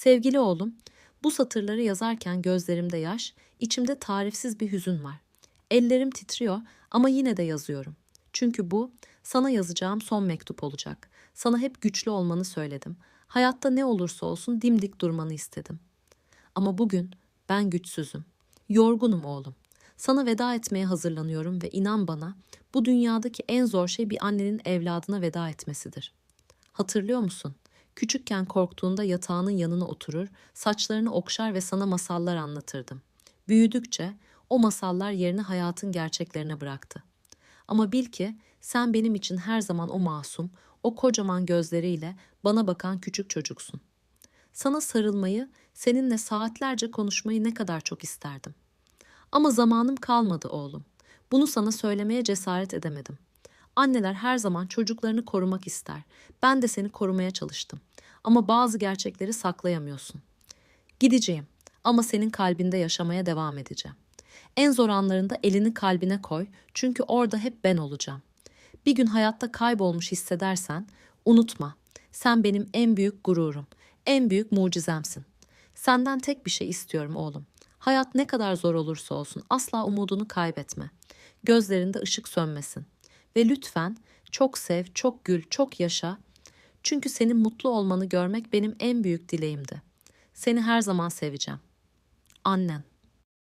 Sevgili oğlum, bu satırları yazarken gözlerimde yaş, içimde tarifsiz bir hüzün var. Ellerim titriyor ama yine de yazıyorum. Çünkü bu sana yazacağım son mektup olacak. Sana hep güçlü olmanı söyledim. Hayatta ne olursa olsun dimdik durmanı istedim. Ama bugün ben güçsüzüm. Yorgunum oğlum. Sana veda etmeye hazırlanıyorum ve inan bana bu dünyadaki en zor şey bir annenin evladına veda etmesidir. Hatırlıyor musun? Küçükken korktuğunda yatağının yanına oturur, saçlarını okşar ve sana masallar anlatırdım. Büyüdükçe o masallar yerini hayatın gerçeklerine bıraktı. Ama bil ki sen benim için her zaman o masum, o kocaman gözleriyle bana bakan küçük çocuksun. Sana sarılmayı, seninle saatlerce konuşmayı ne kadar çok isterdim. Ama zamanım kalmadı oğlum. Bunu sana söylemeye cesaret edemedim. Anneler her zaman çocuklarını korumak ister. Ben de seni korumaya çalıştım. Ama bazı gerçekleri saklayamıyorsun. Gideceğim ama senin kalbinde yaşamaya devam edeceğim. En zor anlarında elini kalbine koy çünkü orada hep ben olacağım. Bir gün hayatta kaybolmuş hissedersen unutma. Sen benim en büyük gururum, en büyük mucizemsin. Senden tek bir şey istiyorum oğlum. Hayat ne kadar zor olursa olsun asla umudunu kaybetme. Gözlerinde ışık sönmesin. Ve lütfen çok sev, çok gül, çok yaşa. Çünkü senin mutlu olmanı görmek benim en büyük dileğimdi. Seni her zaman seveceğim. Annen.